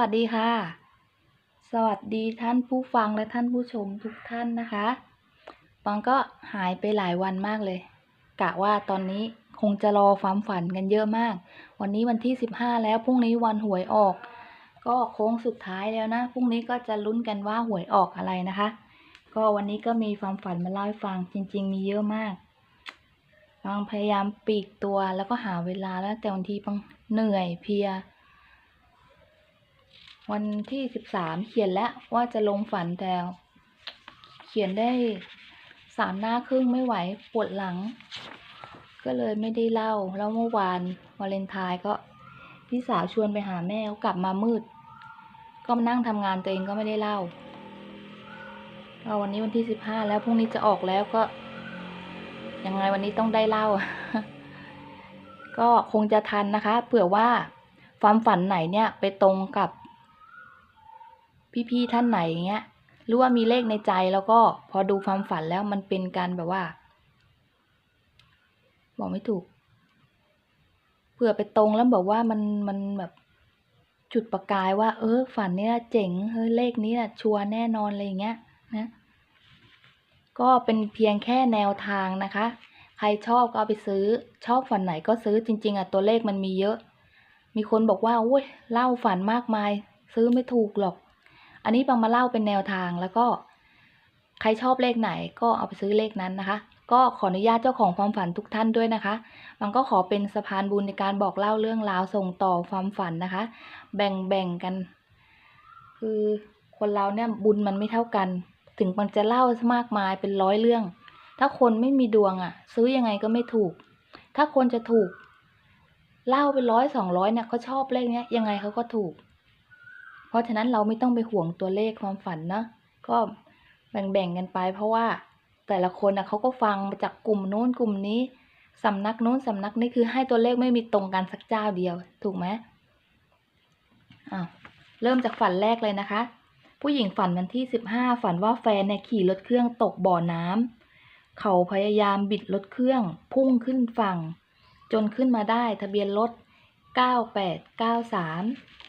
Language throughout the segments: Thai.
วัสดีค่ะ สวัสดีท่านผู้ฟังและท่านผู้ชมทุกท่านนะคะปังก็หายไปหลายวันมากเลย กะว่าตอนนี้คงจะรอความฝันกันเยอะมาก วันนี้วันที่สิบห้าแล้วพรุ่งนี้วันหวยออก ก็โค้งสุดท้ายแล้วนะพรุ่งนี้ก็จะลุ้นกันว่าหวยออกอะไรนะคะ ก็วันนี้ก็มีความฝันมาเล่าให้ฟังจริง ๆ มีเยอะมากปังพยายามปีกตัวแล้วก็หาเวลาแล้วแต่บางทีปังเหนื่อยเพลีย วันที่สิบสามเขียนแล้วว่าจะลงฝันแต่เขียนได้สามหน้าครึ่งไม่ไหวปวดหลัง ก็เลยไม่ได้เล่า แล้วเมื่อวานวาเลนไทน์ก็พี่สาวชวนไปหาแม่กลับมามืด ก็มานั่งทำงานตัวเองก็ไม่ได้เล่าก็วันนี้วันที่สิบห้าแล้วพรุ่งนี้จะออกแล้วก็ยังไงวันนี้ต้องได้เล่า ก็คงจะทันนะคะ เผื่อว่าความฝันไหนเนี่ยไปตรงกับ พี่ๆท่านไหนอย่างเงี้ยหรือว่ามีเลขในใจแล้วก็พอดูความฝันแล้วมันเป็นการแบบว่า บอกไม่ถูกเผื่อไปตรงแล้วบอกว่ามันมันแบบจุดประกายว่า เออ ฝันเนี้ยเจ๋งเฮ้ยเลขนี้น่ะชัวร์แน่นอนอะไรอย่างเงี้ยนะก็เป็นเพียงแค่แนวทางนะคะ ใครชอบก็เอาไปซื้อ ชอบฝันไหนก็ซื้อจริง ๆอะตัวเลขมันมีเยอะ มีคนบอกว่าอุ้ยเล่าฝันมากมาย ซื้อไม่ถูกหรอก อันนี้บังมาเล่าเป็นแนวทางแล้วก็ ใครชอบเลขไหนก็เอาไปซื้อเลขนั้นนะคะ ก็ขออนุญาตเจ้าของความฝันทุกท่านด้วยนะคะ มันก็ขอเป็นสะพานบุญในการบอกเล่าเรื่องราวส่งต่อความฝันนะคะ แบ่งแบ่งกัน คือคนเราเนี่ยบุญมันไม่เท่ากัน ถึงมันจะเล่ามากมายเป็นร้อยเรื่อง ถ้าคนไม่มีดวงอะ่ะ ซื้อยังไงก็ไม่ถูก ถ้าคนจะถูกเล่าเป็นร้อยสองร้อยเนี่ยเขาชอบเลขเนี้ยยังไงเขาก็ถูก พราะฉะนั้นเราไม่ต้องไปห่วงตัวเลขความฝันนะ ก็แบ่งๆกันไป เพราะว่าแต่ละคนนะเขาก็ฟังมาจากกลุ่มโน้นกลุ่มนี้สำนักโน้นสำนักนี้คือให้ตัวเลขไม่มีตรงกันสักเจ้าเดียว ถูกไหมอ่าเริ่มจากฝันแรกเลยนะคะ ผู้หญิงฝันวันที่ 15 ฝันว่าแฟนเนี่ยขี่รถเครื่องตกบ่อน้ำ เขาพยายามบิดรถเครื่อง พุ่งขึ้นฝั่ง จนขึ้นมาได้ทะเบียนรถ 9893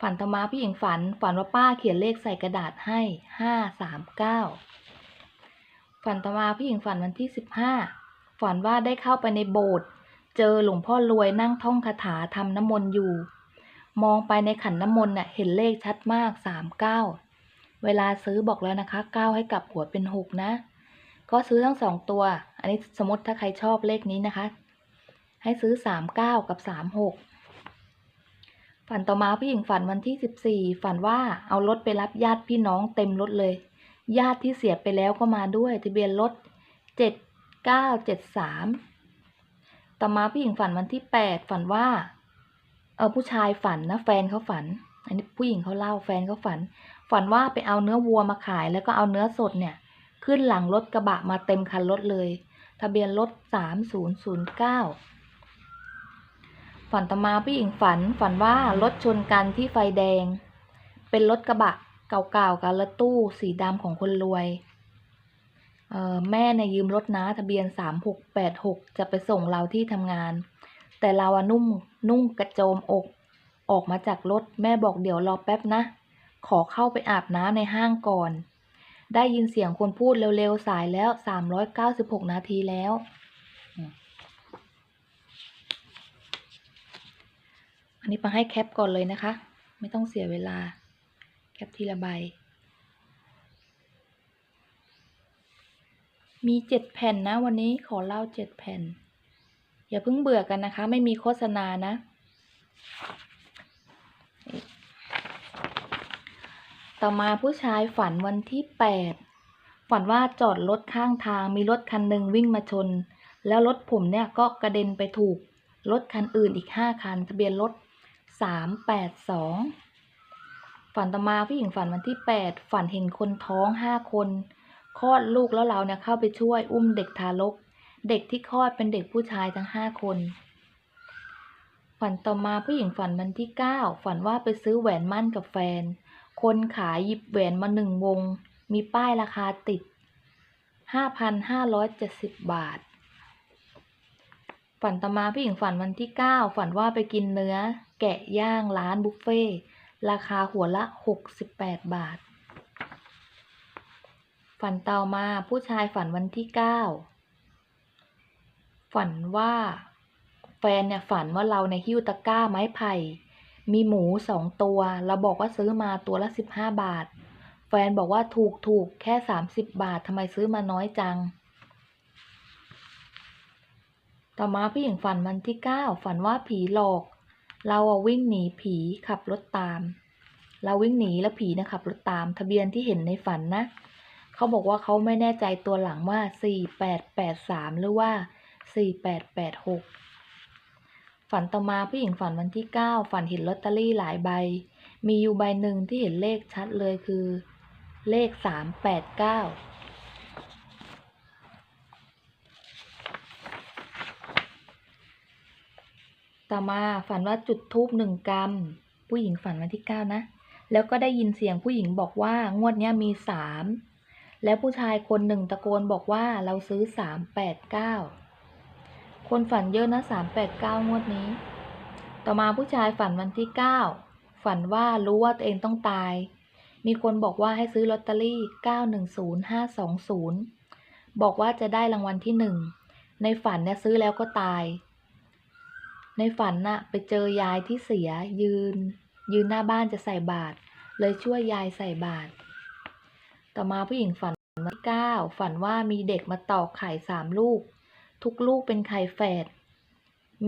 ฝันตมาผู้หญิงฝัน ฝันว่าป้าเขียนเลขใส่กระดาษให้ห้าสามเก้าฝันตมาผู้หญิงฝันวันที่สิบห้าฝันว่าได้เข้าไปในโบสถ์เจอหลวงพ่อรวยนั่งท่องคาถาทำน้ำมนต์อยู่ มองไปในขันน้ำมนต์เน่ะเห็นเลขชัดมากสามเก้าเวลาซื้อบอกแล้วนะคะเก้าให้กลับหัวเป็นหกนะ ก็ซื้อทั้งสองตัว อันนี้สมมติถ้าใครชอบเลขนี้นะคะ ให้ซื้อสามเก้ากับสามหก ฝันต่อมาผู้หญิงฝันวันที่ 14 ฝันว่าเอารถไปรับญาติพี่น้องเต็มรถเลย ญาติที่เสียไปแล้วก็มาด้วย ทะเบียนรถ 7973 ต่อมาผู้หญิงฝันวันที่ 8 ฝันว่า เออผู้ชายฝันนะแฟนเขาฝัน อันนี้ผู้หญิงเขาเล่าแฟนเขาฝัน ฝันว่าไปเอาเนื้อวัวมาขาย แล้วก็เอาเนื้อสดเนี่ย ขึ้นหลังรถกระบะมาเต็มคันรถเลย ทะเบียนรถ 3009 ฝันต่อมาผู้หญิงฝันฝันว่ารถชนกันที่ไฟแดง เป็นรถกระบะเก่าๆกับรถตู้สีดำของคนรวยแม่เนี่ยยืมรถน้าทะเบียนสามหกแปดหกจะไปส่งเราที่ทำงาน แต่เราอะนุ่มนุ่งกระโจมอก ออกมาจากรถแม่บอกเดี๋ยวรอแป๊บนะ ขอเข้าไปอาบน้ำในห้างก่อน ได้ยินเสียงคนพูดเร็วๆ สายแล้วสามร้อยเก้าสิบหกนาทีแล้ว นนี้ปังให้แคปก่อนเลยนะคะ ไม่ต้องเสียเวลา แคปทีละใบ มีเจ็ดแผ่นนะ วันนี้ขอเล่าเจ็ดแผ่น อย่าเพิ่งเบื่อกันนะคะ ไม่มีโฆษณานะ ต่อมาผู้ชายฝันวันที่แปดฝันว่าจอดรถข้างทางมีรถคันหนึ่งวิ่งมาชน แล้วรถผมเนี่ยก็กระเด็นไปถูกรถคันอื่นอีกห้าคัน ทะเบียนรถ สามแปดสองฝันต่อมาผู้หญิงฝันวันที่แปดฝันเห็นคนท้องห้าคนคลอดลูกแล้วเราเนี่ยเข้าไปช่วยอุ้มเด็กทารก เด็กที่คลอดเป็นเด็กผู้ชายทั้งห้าคน ฝันต่อมาผู้หญิงฝันวันที่เก้าฝันว่าไปซื้อแหวนมั่นกับแฟน คนขายหยิบแหวนมาหนึ่งวง มีป้ายราคาติดห้าพันห้าร้อยเจ็ดสิบบาท ฝันต่อมาผู้หญิงฝันวันที่เก้าฝันว่าไปกินเนื้อ แกะย่างร้านบุฟเฟ่ราคาหัวละ 68 บาท ฝันต่อมาผู้ชายฝันวันที่ 9 ฝันว่า แฟนเนี่ยฝันว่าเราในหิ้วตะกร้าไม้ไผ่ มีหมูสองตัว เราบอกว่าซื้อมาตัวละ 15 บาท แฟนบอกว่าถูกถูกแค่ 30 บาททำไมซื้อมาน้อยจัง ต่อมาผู้หญิงฝันวันที่ 9 ฝันว่าผีหลอก เราวิ่งหนีผีขับรถตาม เราวิ่งหนีแล้วผีนะขับรถตาม ทะเบียนที่เห็นในฝันนะ เขาบอกว่าเขาไม่แน่ใจตัวหลังว่า4883หรือว่า4886ฝันต่อมาผู้หญิงฝันวันที่9ฝันเห็นลอตเตอรี่หลายใบ มีอยู่ใบหนึ่งที่เห็นเลขชัดเลยคือ เลข389 ต่อมาฝันว่าจุดธูปหนึ่งกรัมผู้หญิงฝันวันที่เก้านะ แล้วก็ได้ยินเสียงผู้หญิงบอกว่างวดนี้มีสามแล้วผู้ชายคนหนึ่งตะโกนบอกว่าเราซื้อสามแปดเก้าคนฝันเยอะนะสามแปดเก้างวดนี้ ต่อมาผู้ชายฝันวันที่เก้าฝันว่ารู้ว่าตัวเองต้องตาย มีคนบอกว่าให้ซื้อลอตเตอรี่เก้าหนึ่งศูนย์ห้าสองศูนย์บอกว่าจะได้รางวัลที่หนึ่งในฝันเนี่ยซื้อแล้วก็ตาย ในฝันน่ะ ไปเจอยายที่เสียยืน ยืนหน้าบ้านจะใส่บาตรเลยช่วยยายใส่บาตรต่อมาผู้หญิงฝันวันที่เก้าฝันว่ามีเด็กมาตอกไข่สามลูก ทุกลูกเป็นไข่แฝด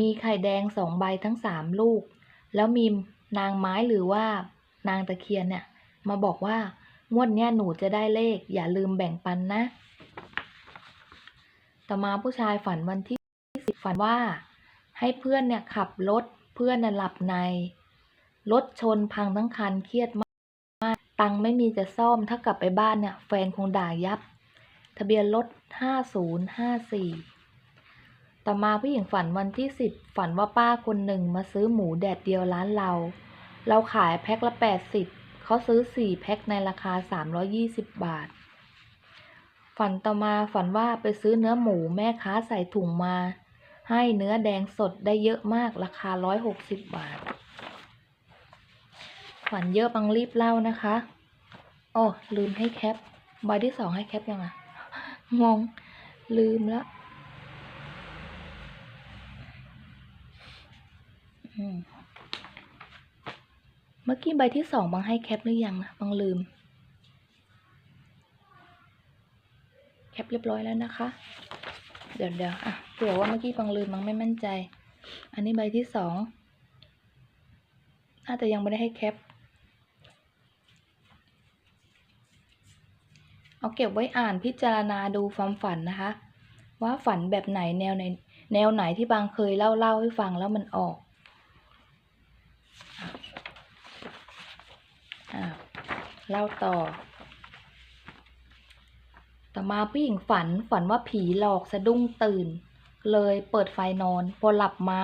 มีไข่แดงสองใบทั้งสามลูก แล้วมีนางไม้หรือว่านางตะเคียนเนี่ย มาบอกว่างวดเนี้ยหนูจะได้เลข อย่าลืมแบ่งปันนะ ต่อมาผู้ชายฝันวันที่สิบฝันว่า ให้เพื่อนเนี่ยขับรถเพื่อนน่ะหลับใน รถชนพังทั้งคันเครียดมาก ตังค์ไม่มีจะซ่อมถ้ากลับไปบ้านเนี่ย แฟนคงด่ายับ ทะเบียนรถห้าศูนย์ห้าสี่ต่อมาผู้หญิงฝันวันที่สิบฝันว่าป้าคนหนึ่งมาซื้อหมูแดดเดียวร้านเรา เราขายแพ็คละแปดสิบเขาซื้อสี่แพ็คในราคาสามร้อยี่สิบบาท ฝันต่อมาฝันว่าไปซื้อเนื้อหมูแม่ค้าใส่ถุงมา ให้เนื้อแดงสดได้เยอะมากราคาร้อยหกสิบบาทฝันเยอะบังรีบเล่านะคะโอ้ลืมให้แคป ใบที่สองให้แคปยังอะงง ลืมละเมื่อกี้ใบที่สองบังให้แคปหรือยังนะบังลืม แคปเรียบร้อยแล้วนะคะ เดี๋ยวเดี๋ยวอะเผื่อว่าเมื่อกี้บังลืมบังไม่มั่นใจ อันนี้ใบที่สองน่าจะยังไม่ได้ให้แคป เอาเก็บไว้อ่านพิจารณาดูความฝันนะคะ ว่าฝันแบบไหนแนวไหนแนวไหนที่บางเคยเล่าเล่าให้ฟังแล้วมันออกอะเล่าต่อ ต่อมาผู้หญิงฝันฝันว่าผีหลอกสะดุ้งตื่น เลยเปิดไฟนอน พอหลับมา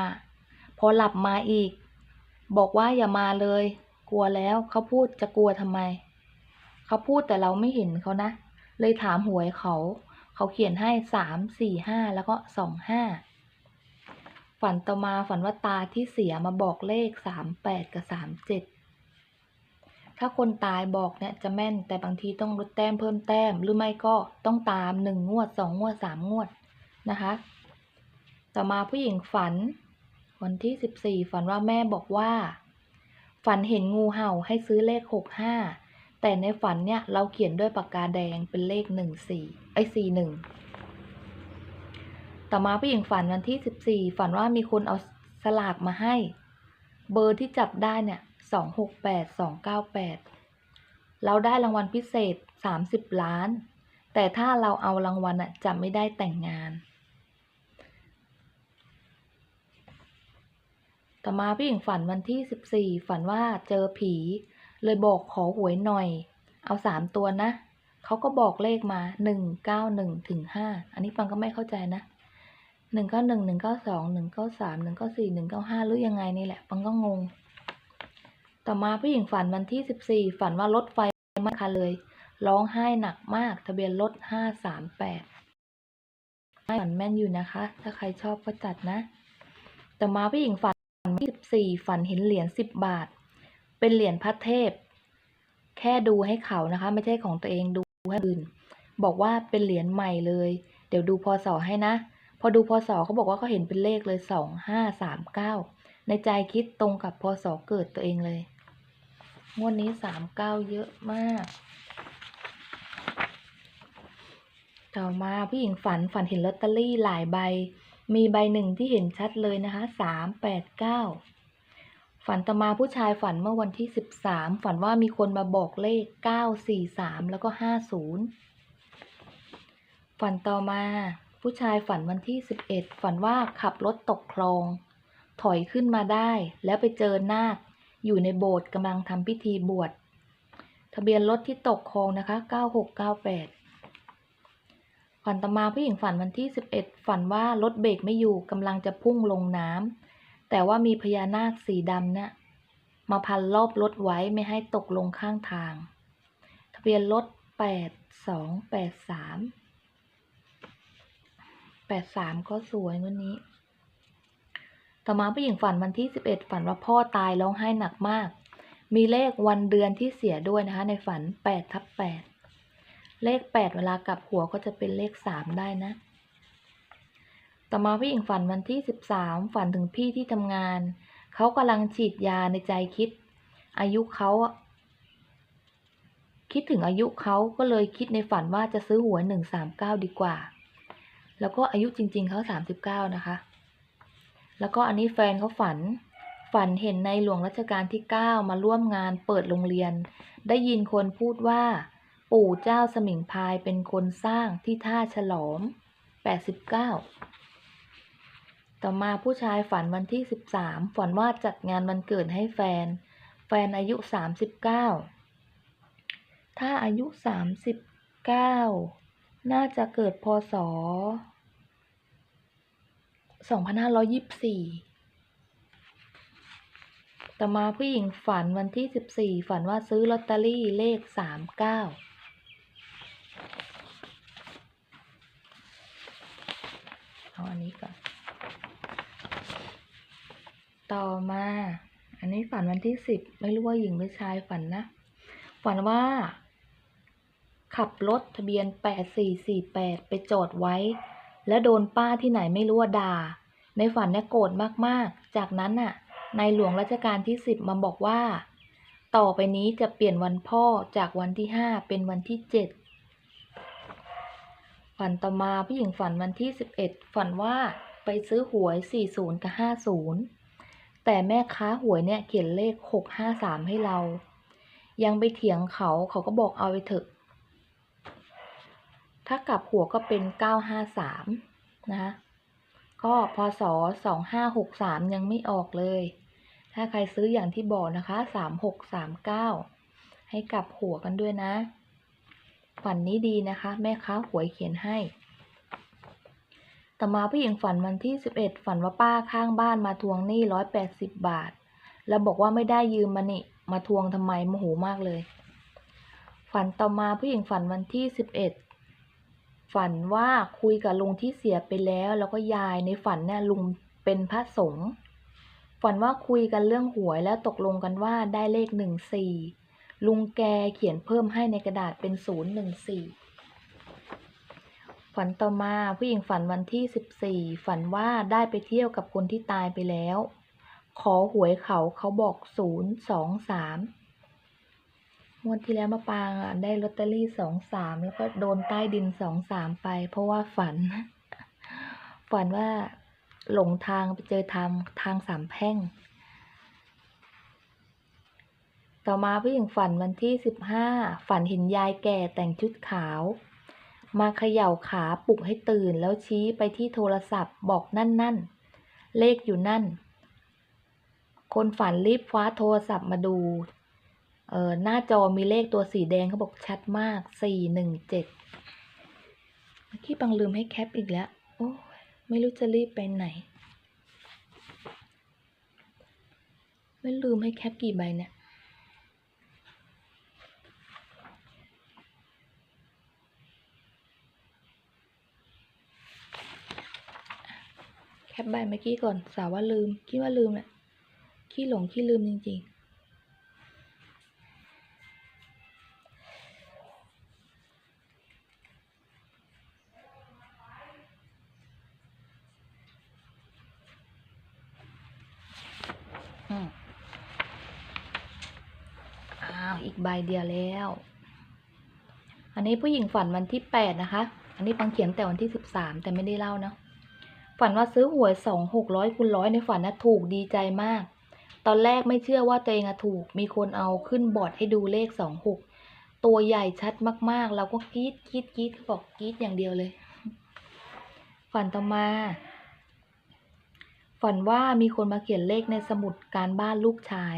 พอหลับมาอีก บอกว่าอย่ามาเลย กลัวแล้วเขาพูดจะกลัวทำไม เขาพูดแต่เราไม่เห็นเขานะ เลยถามหวยเขา เขาเขียนให้สามสี่ห้าแล้วก็สองห้าฝันต่อมาฝันว่าตาที่เสียมาบอกเลขสามแปดกับสามเจ็ด ถ้าคนตายบอกเนี่ยจะแม่น แต่บางทีต้องลดแต้มเพิ่มแต้ม หรือไม่ก็ต้องตามหนึ่งงวดสองงวดสามงวดนะคะ ต่อมาผู้หญิงฝัน วันที่สิบสี่ฝันว่าแม่บอกว่า ฝันเห็นงูเห่าให้ซื้อเลขหกห้าแต่ในฝันเนี่ยเราเขียนด้วยปากกาแดงเป็นเลขหนึ่งสี่ไอ้สี่หนึ่งต่อมาผู้หญิงฝันวันที่สิบสี่ฝันว่ามีคนเอาสลากมาให้ เบอร์ที่จับได้เนี่ย สองหกแปดสองเก้าแปดเราได้รางวัลพิเศษสามสิบล้าน แต่ถ้าเราเอารางวัลอะจะไม่ได้แต่งงาน ต่อมาผู้หญิงฝันวันที่สิบสี่ฝันว่าเจอผี เลยบอกขอหวยหน่อย เอาสามตัวนะเขาก็บอกเลขมาหนึ่งเก้าหนึ่งถึงห้าอันนี้ฟังก็ไม่เข้าใจนะหนึ่งเก้าหนึ่งหนึ่งเก้าสองหนึ่งเก้าสามหนึ่งเก้าสี่หนึ่งเก้าห้าหรือยังไงนี่แหละฟังก็งง ต่อมาผู้หญิงฝันวันที่สิบสี่ฝันว่ารถไฟมาคันเลย ร้องไห้หนักมาก ทะเบียนรถห้าสามแปดฝันแม่นอยู่นะคะ ถ้าใครชอบก็จัดนะ ต่อมาผู้หญิงฝันวันที่สิบสี่ฝันเห็นเหรียญสิบบาท เป็นเหรียญพระเทพ แค่ดูให้เขานะคะ ไม่ใช่ของตัวเองดูให้อื่น บอกว่าเป็นเหรียญใหม่เลย เดี๋ยวดูพศให้นะ พอดูพศเขาบอกว่าเขาเห็นเป็นเลขเลยสองห้าสามเก้าในใจคิดตรงกับพศเกิดตัวเองเลย งวดนี้สามเก้าเยอะมากต่อมาผู้หญิงฝันฝันเห็นลอตเตอรี่หลายใบ มีใบหนึ่งที่เห็นชัดเลยนะคะสามแปดเก้าฝันต่อมาผู้ชายฝันเมื่อวันที่สิบสามฝันว่ามีคนมาบอกเลขเก้าสี่สามแล้วก็ห้าศูนย์ฝันต่อมา ผู้ชายฝันวันที่สิบเอ็ดฝันว่าขับรถตกคลอง ถอยขึ้นมาได้แล้วไปเจอนาค อยู่ในโบสถ์กำลังทำพิธีบวช ทะเบียนรถที่ตกคลองนะคะ 9698 ฝันต่อมาผู้หญิงฝันวันที่ 11 ฝันว่ารถเบรกไม่อยู่กำลังจะพุ่งลงน้ำ แต่ว่ามีพญานาคสีดำเนี่ยมาพันรอบรถไว้ไม่ให้ตกลงข้างทาง ทะเบียนรถ 8283 83 ก็สวยวันนี้ ต่อมาผู้หญิงฝันวันที่ 11 ฝันว่าพ่อตายร้องไห้หนักมาก มีเลขวันเดือนที่เสียด้วยนะคะ ในฝัน8ทับ8เลข 8 เวลากลับหัวก็จะเป็นเลข 3 ได้นะ ต่อมาผู้หญิงฝันวันที่ 13 ฝันถึงพี่ที่ทำงาน เขากำลังฉีดยาในใจคิด อายุเขาคิดถึงอายุเขาก็เลยคิดในฝันว่าจะซื้อหวย139 ดีกว่า แล้วก็อายุจริง ๆเขา39 นะคะ แล้วก็อันนี้แฟนเขาฝัน ฝันเห็นในหลวงรัชกาลที่ 9 มาร่วมงานเปิดโรงเรียน ได้ยินคนพูดว่า ปู่เจ้าสมิงพายเป็นคนสร้างที่ท่าฉลอม 89 ต่อมาผู้ชายฝันวันที่ 13 ฝันว่าจัดงานวันเกิดให้แฟน แฟนอายุ 39 ถ้าอายุ 39 น่าจะเกิดพศ 2524ต่อมาผู้หญิงฝันวันที่14ฝันว่าซื้อลอตเตอรี่เลข39เอาอันนี้ก่อน ต่อมา อันนี้ฝันวันที่10ไม่รู้ว่าหญิงหรือชายฝันนะ ฝันว่า ขับรถทะเบียน8448ไปจอดไว้ แล้วโดนป้าที่ไหนไม่รู้ว่าด่า ในฝันเนี่ยโกรธมากๆ จากนั้นน่ะ ในหลวงรัชกาลที่สิบมาบอกว่า ต่อไปนี้จะเปลี่ยนวันพ่อจากวันที่ห้าเป็นวันที่เจ็ดฝันต่อมาผู้หญิงฝันวันที่สิบเอ็ดฝันว่าไปซื้อหวยสี่ศูนย์กับห้าศูนย์แต่แม่ค้าหวยเนี่ยเขียนเลขหกห้าสามให้เรา ยังไปเถียงเขาเขาก็บอกเอาไปเถอะ ถ้ากลับหัวก็เป็นเก้าห้าสามนะคะก็พศสองห้าหกสามยังไม่ออกเลย ถ้าใครซื้ออย่างที่บอกนะคะสามหกสามเก้าให้กลับหัวกันด้วยนะ ฝันนี้ดีนะคะ แม่ค้าหวยเขียนให้ ต่อมาผู้หญิงฝันวันที่สิบเอ็ดฝันว่าป้าข้างบ้านมาทวงหนี้ร้อยแปดสิบบาท แล้วบอกว่าไม่ได้ยืมมานี่ มาทวงทำไมโมโหมากเลย ฝันต่อมาผู้หญิงฝันวันที่สิบเอ็ด ฝันว่าคุยกับลุงที่เสียไปแล้ว แล้วก็ยายในฝันเนี่ยลุงเป็นพระสงฆ์ฝันว่าคุยกันเรื่องหวยแล้วตกลงกันว่าได้เลขหนึ่งสี่ลุงแกเขียนเพิ่มให้ในกระดาษเป็นศูนย์หนึ่งสี่ฝันต่อมาผู้หญิงฝันวันที่สิบสี่ฝันว่าได้ไปเที่ยวกับคนที่ตายไปแล้ว ขอหวยเขาเขาบอกศูนย์สองสาม งวดที่แล้วมาปางอะได้ลอตเตอรี่สองสามแล้วก็โดนใต้ดินสองสามไป เพราะว่าฝัน ฝันว่าหลงทางไปเจอทางทางสามแพร่ง ต่อมาผู้หญิงฝันวันที่สิบห้าฝันเห็นยายแก่แต่งชุดขาว มาเขย่าขาปลุกให้ตื่นแล้วชี้ไปที่โทรศัพท์บอกนั่นนั่นเลขอยู่นั่น คนฝันรีบคว้าโทรศัพท์มาดู เออหน้าจอมีเลขตัวสีแดงเขาบอกชัดมากสี่หนึ่งเจ็ดเมื่อกี้บังลืมให้แคปอีกแล้ว โอ้ไม่รู้จะรีบไปไหน ไม่ลืมให้แคปกี่ใบเนี่ยแคปใบเมื่อกี้ก่อนสาวว่าลืม คิดว่าลืมแหละขี้หลงขี้ลืมจริง อีกใบเดียวแล้ว อันนี้ผู้หญิงฝันวันที่แปดนะคะ อันนี้ปังเขียนแต่วันที่สิบสามแต่ไม่ได้เล่าเนาะฝันว่าซื้อหวยสองหกร้อยคูณร้อยในฝันนะถูกดีใจมาก ตอนแรกไม่เชื่อว่าตัวเองอะถูก มีคนเอาขึ้นบอร์ดให้ดูเลขสองหกตัวใหญ่ชัดมากๆ เราก็กรี๊ดกรี๊ดกรี๊ดบอกกรี๊ดอย่างเดียวเลย ฝันต่อมาฝันว่ามีคนมาเขียนเลขในสมุดการบ้านลูกชาย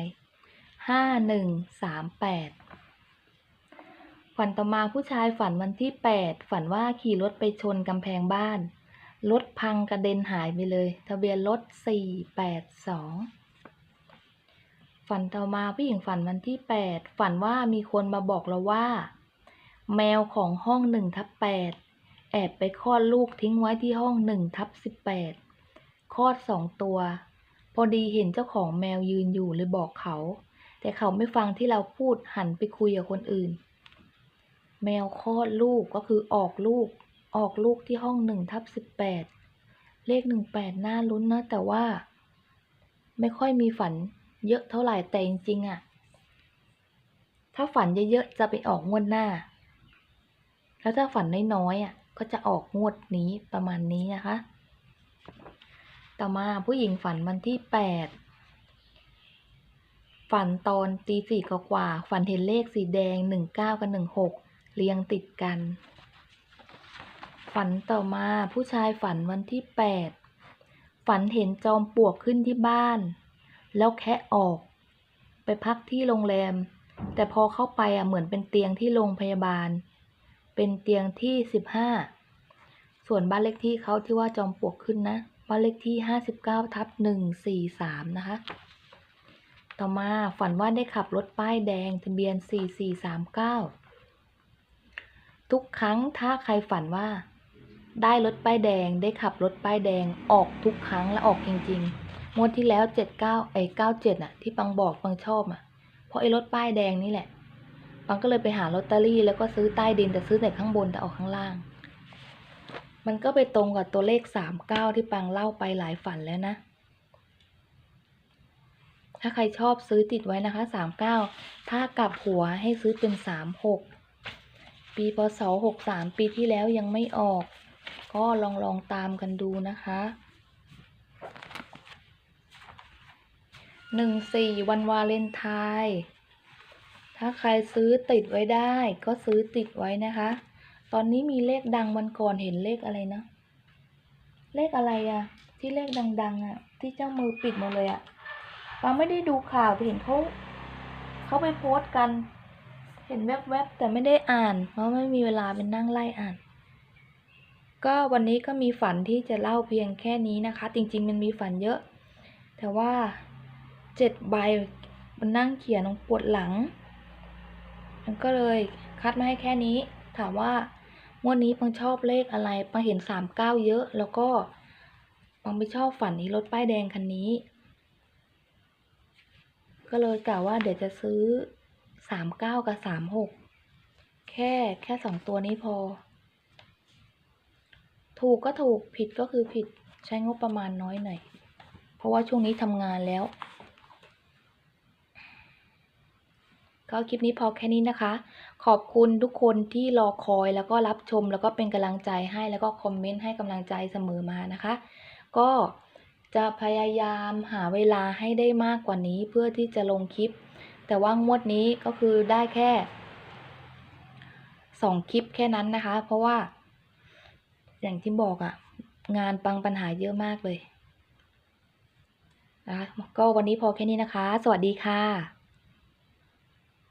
ห้าหนึ่งสามแปดฝันต่อมาผู้ชายฝันวันที่แปดฝันว่าขี่รถไปชนกำแพงบ้าน รถพังกระเด็นหายไปเลย ทะเบียนรถสี่แปดสองฝันต่อมาผู้หญิงฝันวันที่แปดฝันว่ามีคนมาบอกเราว่า แมวของห้องหนึ่งทับแปดแอบไปคลอดลูกทิ้งไว้ที่ห้องหนึ่งทับสิบแปดคลอดสองตัว พอดีเห็นเจ้าของแมวยืนอยู่เลยบอกเขา แต่เขาไม่ฟังที่เราพูดหันไปคุยกับคนอื่น แมวคลอดลูกก็คือออกลูก ออกลูกที่ห้องหนึ่งทับสิบแปดเลขหนึ่งแปดน่าลุ้นนะ แต่ว่า ไม่ค่อยมีฝันเยอะเท่าไหร่แต่จริงๆอะถ้าฝันเยอะๆจะไปออกงวดหน้า แล้วถ้าฝันน้อยๆอะก็จะออกงวดนี้ประมาณนี้นะคะ ต่อมาผู้หญิงฝันวันที่แปด ฝันตอนตีสี่กว่าๆฝันเห็นเลขสีแดงหนึ่งเก้ากับหนึ่งหกเรียงติดกัน ฝันต่อมาผู้ชายฝันวันที่แปดฝันเห็นจอมปลวกขึ้นที่บ้าน แล้วแคะออก ไปพักที่โรงแรม แต่พอเข้าไปอะเหมือนเป็นเตียงที่โรงพยาบาล เป็นเตียงที่สิบห้าส่วนบ้านเลขที่เขาที่ว่าจอมปลวกขึ้นนะ บ้านเลขที่ห้าสิบเก้าทับหนึ่งสี่สามนะคะ ต่อมาฝันว่าได้ขับรถป้ายแดงทะเบียนสี่สี่สามเก้าทุกครั้งถ้าใครฝันว่า ได้รถป้ายแดงได้ขับรถป้ายแดงออกทุกครั้งและออกจริงๆงวดที่แล้วเจ็ดเก้าไอ้เก้าเจ็ดอะ ที่ปังบอกปังชอบอะ เพราะไอ้รถป้ายแดงนี่แหละ ปังก็เลยไปหาลอตเตอรี่แล้วก็ซื้อใต้ดินแต่ซื้อแต่ข้างบนแต่ออกข้างล่าง มันก็ไปตรงกับตัวเลขสามเก้าที่ปังเล่าไปหลายฝันแล้วนะ ถ้าใครชอบซื้อติดไว้นะคะสามเก้าถ้ากลับหัวให้ซื้อเป็นสามหกปีพศหกสามปีที่แล้วยังไม่ออก ก็ลองลองตามกันดูนะคะหนึ่งสี่วันวาเลนไทน์ถ้าใครซื้อติดไว้ได้ก็ซื้อติดไว้นะคะ ตอนนี้มีเลขดังวันก่อนเห็นเลขอะไรนะ เลขอะไรอะที่เลขดังๆอะที่เจ้ามือปิดหมดเลยอะ ปังไม่ได้ดูข่าวแต่เห็นเขาเขาไปโพสต์กัน เห็นแวบๆแต่ไม่ได้อ่าน เพราะไม่มีเวลาเป็นนั่งไล่อ่าน ก็วันนี้ก็มีฝันที่จะเล่าเพียงแค่นี้นะคะ จริงๆมันมีฝันเยอะ แต่ว่าเจ็ดใบมันนั่งเขียนงปวดหลัง มันก็เลยคัดมาให้แค่นี้ ถามว่างวดนี้ปังชอบเลขอะไรปังเห็นสามเก้าเยอะ แล้วก็ปังไม่ชอบฝันนี้รถป้ายแดงคันนี้ ก็เลยกล่าวว่าเดี๋ยวจะซื้อสามเก้ากับสามหกแค่แค่สองตัวนี้พอ ถูกก็ถูกผิดก็คือผิดใช้งบประมาณน้อยหน่อย เพราะว่าช่วงนี้ทำงานแล้ว ก็คลิปนี้พอแค่นี้นะคะ ขอบคุณทุกคนที่รอคอยแล้วก็รับชมแล้วก็เป็นกำลังใจให้แล้วก็คอมเมนต์ให้กำลังใจเสมอมานะคะ ก็ จะพยายามหาเวลาให้ได้มากกว่านี้เพื่อที่จะลงคลิป แต่ว่างวดนี้ก็คือได้แค่สองคลิปแค่นั้นนะคะ เพราะว่า อย่างที่บอกอะ่ะ งานปังปัญหาเยอะมากเลยนะคะก็วันนี้พอแค่นี้นะคะ สวัสดีค่ะ